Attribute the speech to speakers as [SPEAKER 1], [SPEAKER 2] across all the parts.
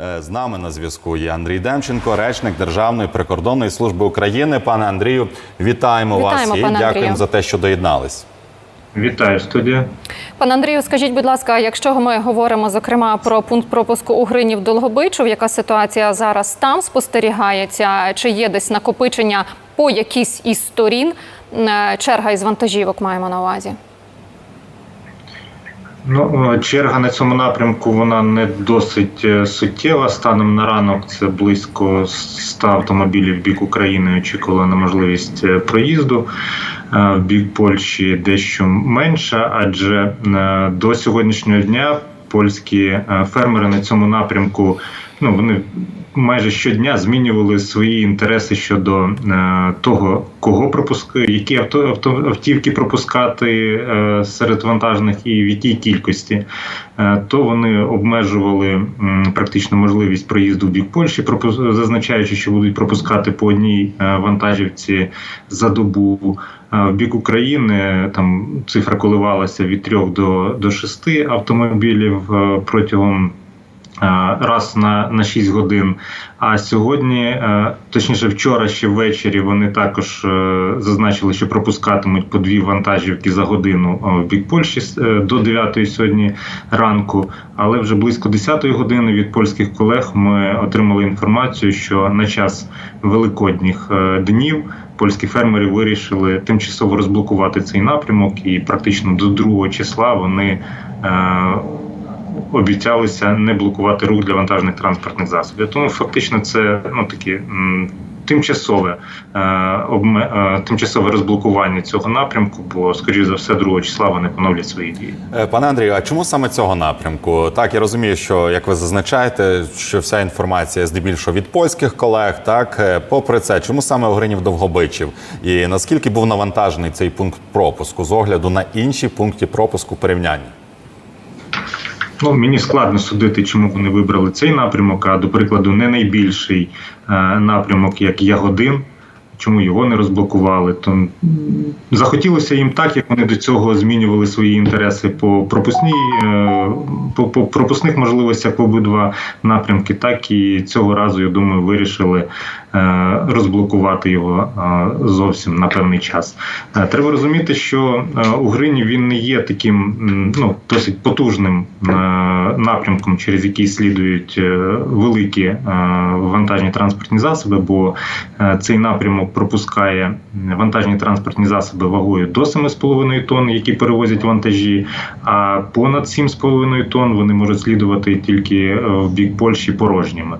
[SPEAKER 1] Е, З нами на зв'язку є Андрій Демченко, речник Державної прикордонної служби України. Пане Андрію, вітаємо,
[SPEAKER 2] Вітаємо,
[SPEAKER 1] вас і дякуємо
[SPEAKER 2] Андрію.
[SPEAKER 1] за те, що доєднались.
[SPEAKER 3] Вітаю студія.
[SPEAKER 2] Пане Андрію, скажіть, будь ласка, якщо ми говоримо зокрема про пункт пропуску у Гринів Долгобичів, яка ситуація зараз там спостерігається? Чи є десь накопичення по якійсь із сторін? Е, Черга із вантажівок маємо на увазі.
[SPEAKER 3] Ну, черга на цьому напрямку вона не досить е, суттєва. Станом на ранок це близько 100 автомобілів в бік України очікували на можливість е, проїзду. Е, В бік Польщі дещо менше, адже е, до сьогоднішнього дня польські е, фермери на цьому напрямку ну вони майже щодня змінювали свої інтереси щодо е, того, кого пропускати, які авто, авто автівки пропускати е, серед вантажних і в якій кількості. Е, то вони обмежували м, практично можливість проїзду в бік Польщі, зазначаючи, що будуть пропускати по одній е, вантажівці за добу. Е, В бік України там цифра коливалася від 3 до, до 6 автомобілів е, протягом е, раз на, на 6 годин. А сьогодні, е, точніше, вчора ще ввечері, вони також е, зазначили, що пропускатимуть по дві вантажівки за годину е, в бік Польщі е, до 9 сьогодні ранку. Але вже близько 10 години від польських колег ми отримали інформацію, що на час великодніх е, днів польські фермери вирішили тимчасово розблокувати цей напрямок, і практично до 2 числа вони. е, обіцялися не блокувати рух для вантажних транспортних засобів. Тому фактично це ну такі тимчасове е, е, тимчасове розблокування цього напрямку, бо скоріш за все, 2 числа вони поновлять свої дії.
[SPEAKER 1] Е, Пане Андрію, а чому саме цього напрямку? Так, я розумію, що як ви зазначаєте, що вся інформація здебільшого від польських колег. Так, Е, попри це, чому саме Огринів Довгобичів? І наскільки був навантажений цей пункт пропуску з огляду на інші пункти пропуску порівняння?
[SPEAKER 3] Ну мені складно судити, чому вони вибрали цей напрямок. А до прикладу, не найбільший е, напрямок, як Ягодин. Чому його не розблокували? То захотілося їм так, як вони до цього змінювали свої інтереси по пропускній е, по, по пропускних можливостях по обидва напрямки, так і цього разу, я думаю, вирішили розблокувати його е, зовсім на певний час. Е, Треба розуміти, що е, у Грині він не є таким ну, досить потужним е, напрямком, через який слідують е, великі е, вантажні транспортні засоби, бо е, цей напрямок пропускає вантажні транспортні засоби вагою до 7,5 тонн, які перевозять вантажі, а понад 7,5 тонн вони можуть слідувати тільки е, в бік Польщі порожніми.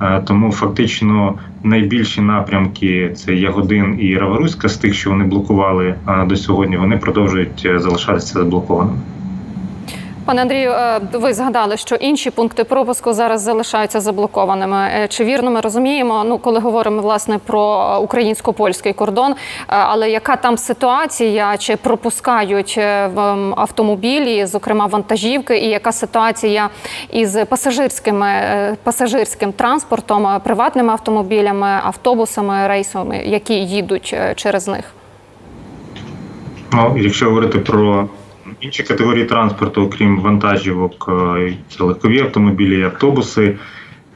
[SPEAKER 3] Е, Тому фактично найбільші напрямки це Ягодин і Раворуська з тих, що вони блокували до сьогодні, вони продовжують е, залишатися заблокованими.
[SPEAKER 2] Пане Андрію, е, ви згадали, що інші пункти пропуску зараз залишаються заблокованими. Е, Чи вірно ми розуміємо? Ну, коли говоримо власне про українсько-польський кордон, е, але яка там ситуація? Чи пропускають автомобілі, зокрема вантажівки, і яка ситуація із пасажирськими пасажирським транспортом, приватними автомобілями, автобусами, рейсами, які їдуть через них?
[SPEAKER 3] Ну, якщо говорити про інші категорії транспорту, окрім вантажівок, е, це легкові автомобілі, автобуси.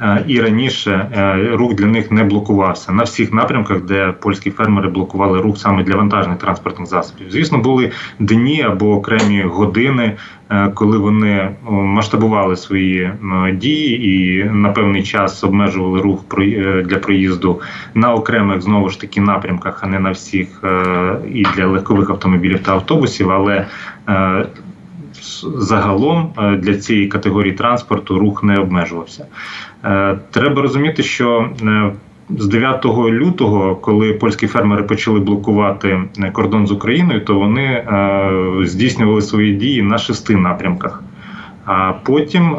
[SPEAKER 3] Е, І раніше е, рух для них не блокувався на всіх напрямках, де польські фермери блокували рух саме для вантажних транспортних засобів. Звісно, були дні або окремі години, е, коли вони масштабували свої дії і на певний час обмежували рух для проїзду на окремих знову ж таки напрямках, а не на всіх і для легкових автомобілів та автобусів. Але загалом е, для цієї категорії транспорту рух не обмежувався. Е, Треба розуміти, що е, з 9 лютого, коли польські фермери почали блокувати кордон з Україною, то вони здійснювали свої дії на шести напрямках. А потім,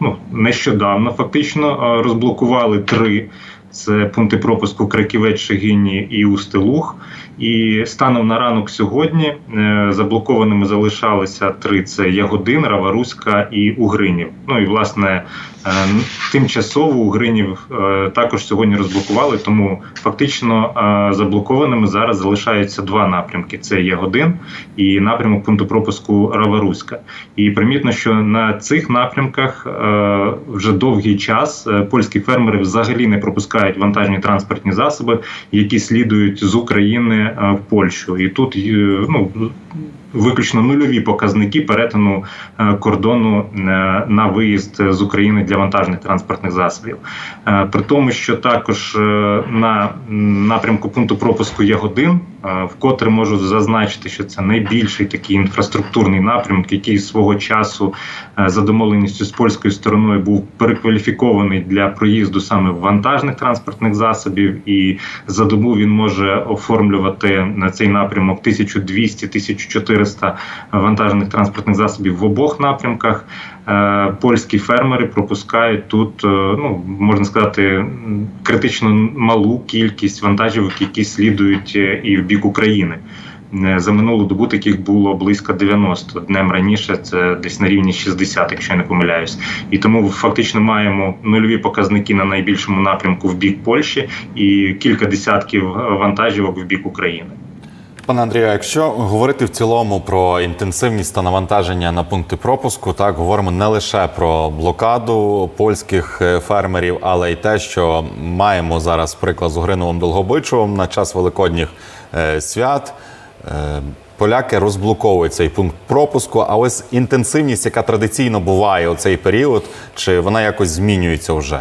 [SPEAKER 3] ну нещодавно, фактично розблокували три. Це пункти пропуску Краківець, Шегині і Устилух. І станом на ранок сьогодні е, заблокованими залишалися три: це Ягодин, Раваруська і Угринів. Ну і власне Тимчасово Угринів е, також сьогодні розблокували, тому фактично е, заблокованими зараз залишаються два напрямки: це Ягодин і напрямок пункту пропуску Раваруська. І примітно, що на цих напрямках е, вже довгий час е, польські фермери взагалі не пропускають вантажні транспортні засоби, які слідують з України е, в Польщу. І тут е, ну, виключно нульові показники перетину е, кордону е, на виїзд з України для вантажних транспортних засобів. Е, При тому, що також на напрямку пункту пропуску Ягодин, е, вкотре можу зазначити, що це найбільший такий інфраструктурний напрямок, який свого часу е, за домовленістю з польською стороною був перекваліфікований для проїзду саме вантажних транспортних засобів, і за добу він може оформлювати на цей напрямок 1200-1400 вантажних транспортних засобів в обох напрямках. Е, Польські фермери пропускають тут, е, ну можна сказати, критично малу кількість вантажівок, які слідують е, і в бік України. За минулу добу таких було близько 90. Днем раніше це десь на рівні 60, якщо я не помиляюсь. І тому фактично маємо нульові показники на найбільшому напрямку в бік Польщі і кілька десятків вантажівок в бік України.
[SPEAKER 1] Пане Андрію, якщо говорити в цілому про інтенсивність та навантаження на пункти пропуску, так говоримо не лише про блокаду польських е, фермерів, але й те, що маємо зараз приклад з Угриновим Долгобичовим на час великодніх е, свят. Е, Поляки розблоковують цей пункт пропуску. А ось інтенсивність, яка традиційно буває у цей період, чи вона якось змінюється вже?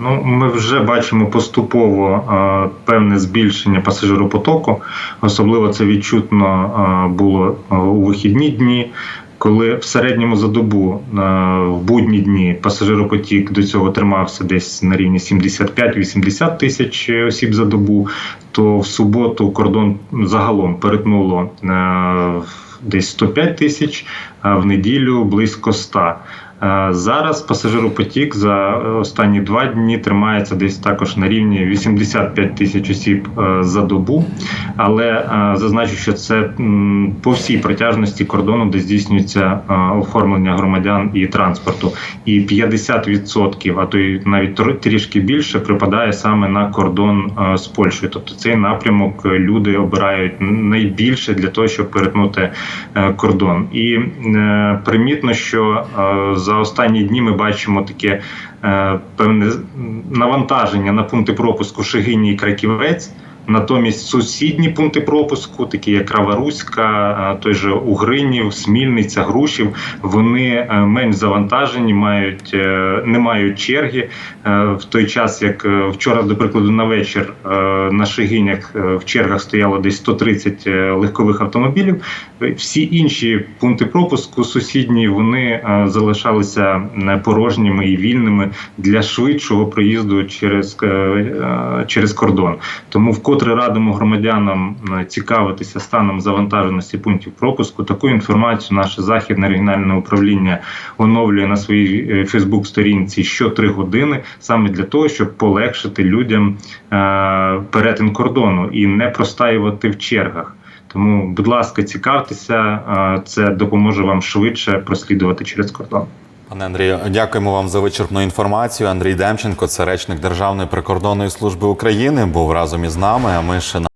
[SPEAKER 3] Ну, ми вже бачимо поступово е, певне збільшення пасажиропотоку. Особливо це відчутно е, було е, у вихідні дні, коли в середньому за добу е, в будні дні пасажиропотік до цього тримався десь на рівні 75-80 тисяч осіб за добу. То в суботу кордон загалом перетнуло е, десь 105 тисяч, а в неділю близько 100. Е, Зараз пасажиропотік за останні два дні тримається десь також на рівні 85 тисяч осіб е, за добу. Але е, зазначу, що це по всій протяжності кордону, де здійснюється оформлення громадян і транспорту. І 50%, а то й навіть трішки більше, припадає саме на кордон з Польщею. Тобто цей напрямок люди обирають найбільше для того, щоб перетнути кордон. І примітно, що за останні дні ми бачимо таке е, певне навантаження на пункти пропуску Шигині і Краківець. Натомість сусідні пункти пропуску, такі як Краваруська, е, той же Угринів, Смільниця, Грушів, вони е, менш завантажені, мають е, не мають черги. В той час, як вчора, до прикладу, на вечір на Шегинях е, в чергах стояло десь 130 е, легкових автомобілів. Всі інші пункти пропуску сусідні вони залишалися порожніми і вільними для швидшого проїзду через, через кордон. Тому вкотре радимо громадянам е, цікавитися станом завантаженості пунктів пропуску. Таку інформацію наше західне регіональне управління оновлює на своїй Фейсбук-сторінці що три години, саме для того, щоб полегшити людям е, перетин кордону і не простаювати в чергах. Тому, будь ласка, цікавтеся, е, це допоможе вам швидше прослідувати через кордон.
[SPEAKER 1] Пане Андрію, дякуємо вам за вичерпну інформацію. Андрій Демченко, це речник Державної прикордонної служби України, був разом із нами. А ми ще